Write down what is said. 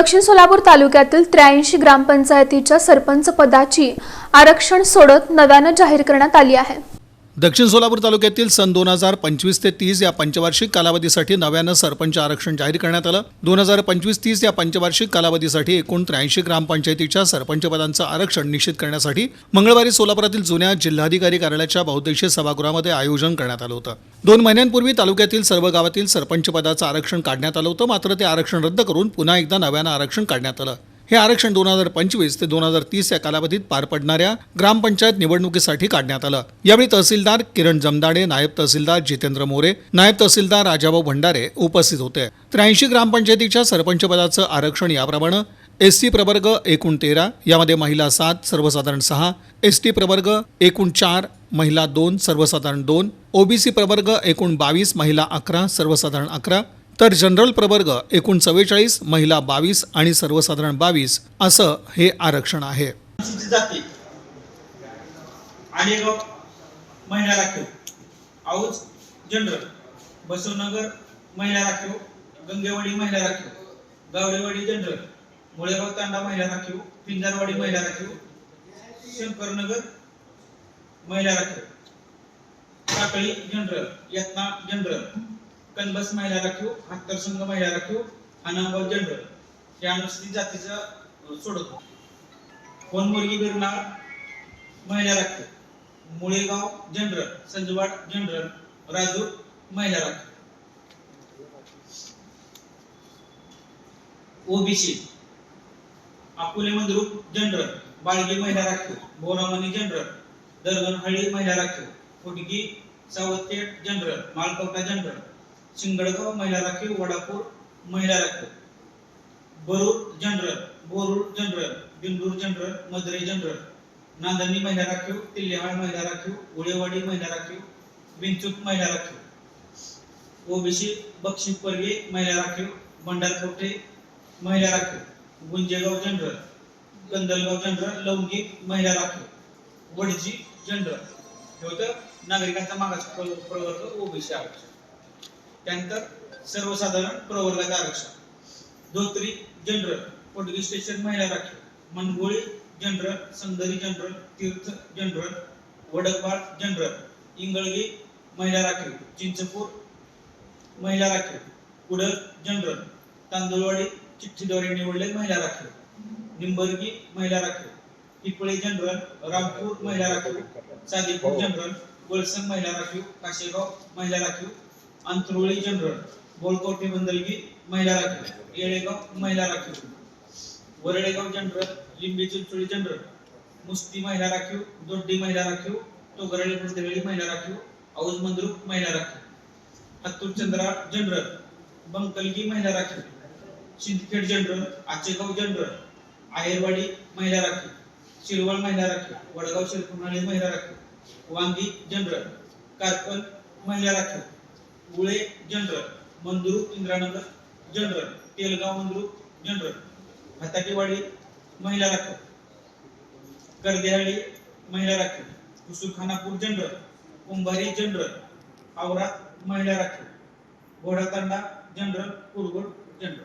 दक्षिण सोलापूर तालुक्यातील त्र्याऐंशी ग्रामपंचायतीच्या सरपंच पदाची आरक्षण सोडत नव्यानं जाहीर करण्यात आली आहे. दक्षिण सोलापूर तालुक्यातील सन दोन हजार पंचवीस ते तीस या पंचवार्षिक कालावधीसाठी नव्यानं सरपंच आरक्षण जाहीर करण्यात आलं. दोन हजार पंचवीस तीस या पंचवार्षिक कालावधीसाठी एकूण त्र्याऐंशी ग्रामपंचायतीच्या सरपंच पदांचं आरक्षण निश्चित करण्यासाठी मंगळवारी सोलापुरातील जुन्या जिल्हाधिकारी कार्यालयाच्या बहुद्देशीय सभागृहामध्ये आयोजन करण्यात आलं होतं. दोन महिन्यांपूर्वी तालुक्यातील सर्व गावातील सरपंच पदाचं आरक्षण काढण्यात आलं होतं मात्र ते आरक्षण रद्द करून पुन्हा एकदा नव्यानं आरक्षण काढण्यात आलं. हे आरक्षण दोन हजार पंचवीस ते दोन हजार तीस या कालावधीत पार पडणाऱ्या ग्रामपंचायत निवडणुकीसाठी काढण्यात आलं. यावेळी तहसीलदार किरण जमदाडे नायब तहसीलदार जितेंद्र मोरे नायब तहसीलदार राजाभाऊ भंडारे उपस्थित होते. त्र्याऐंशी ग्रामपंचायतीच्या सरपंच पदाचं आरक्षण याप्रमाणे एस टी प्रवर्ग एकूण तेरा यामध्ये महिला सात सर्वसाधारण सहा एस टी प्रवर्ग एकूण चार महिला दोन सर्वसाधारण दोन ओबीसी प्रवर्ग एकूण बावीस महिला अकरा सर्वसाधारण अकरा तर जनरल प्रवर्ग एकूण चव्वेचाळीस महिला बावीस आणि सर्वसाधारण बावीस असं हे आरक्षण आहे. आणि महिला राखीव. औज जनरल बसवनगर महिला राखीव गंगेवाडी महिला राखीव गावडेवाडी जनरल मुळेबाग तांडा महिला राखीव पिंजारवाडी महिला राखीव शंकरनगर महिला राखीव. काकळी जनरल यत्ना जनरल. कनबस महिला राखीव हातकरसंघ महिला राखीव अनामगाव जनरल या अनुसूचित जातीचा सोडवतो सोडतो. वनमुर्गी बिरनाळ महिला राखीव. मुळेगाव जनरल संजवाड जनरल राजू महिला राखीव. ओबीसी अकोले मंद्रुप जनरल बाळगी महिला राखीव. बोरामणी जनरल दरगणहळी महिला राखीव. फुटगी सावतखेड जनरल माळकवटा जनरल शिंगडगाव महिला राखीव वडापूर महिला राखीव Barur general Borur general Bindur general Madre general. Nandani महिला राखीव तिल्लेहाळ महिला राखीव गोळेवाडी महिला राखीव विंचूक महिला राखीव ओबीसी बक्षी परगे महिला राखीव भंडारकोटे महिला राखीव गुंजेगाव जनरल कंदलगाव जनरल लौंगिक महिला राखीव वडजी जनरल. हे होतं नागरिकांचा मागास प्रवर्ग ओबीसी आरक्षण. त्यानंतर सर्वसाधारण प्रवर्गाचं आरक्षण. धोत्री जनरल पोटगी स्टेशन महिला राखीव. Mangoli general Sandari general Tirth general Vadakbal general Ingalgi महिला राखीव. चिंचपूर महिला राखीव. कुडल जनरल तांदुळवाडी चिठ्ठीद्वारे निवडले महिला राखीव. निंबर्गी महिला राखीव. पिपळे जनरल रामपूर महिला राखीव. सादेपूर जनरल वळसंग महिला राखीव. काशेगाव महिला राखीव. अंतरोळी जनरल बोलकोटे बंदलगी महिला राखीव येळेगाव महिला राखीव वरळेगाव जनरल लिंबी चिंचोळी जनरल मुस्ती महिला राखीव दोड्डी महिला राखीव तोगरळी बुलतेगळी महिला राखीव औज मंद्रुप महिला राखीव हत्तूर चंद्रा जनरल बंकलगी महिला राखीव सिंदखेड जनरल आचेगाव जनरल आहेरवाडी महिला राखीव शिरवळ महिला राखीव वडगाव शिरकुनाळी महिला राखीव वांगी जनरल कारकल महिला राखीव Gule general Mandrup Indranagar general Telgaon Mandrup general Hatatiwadi महिला राखीव करदेहाळी महिला राखीव कुसुरखानापूर जनरल कुंभारी जनरल आवरा महिला राखीव घोडातांडा जनरल कुरगुड जनरल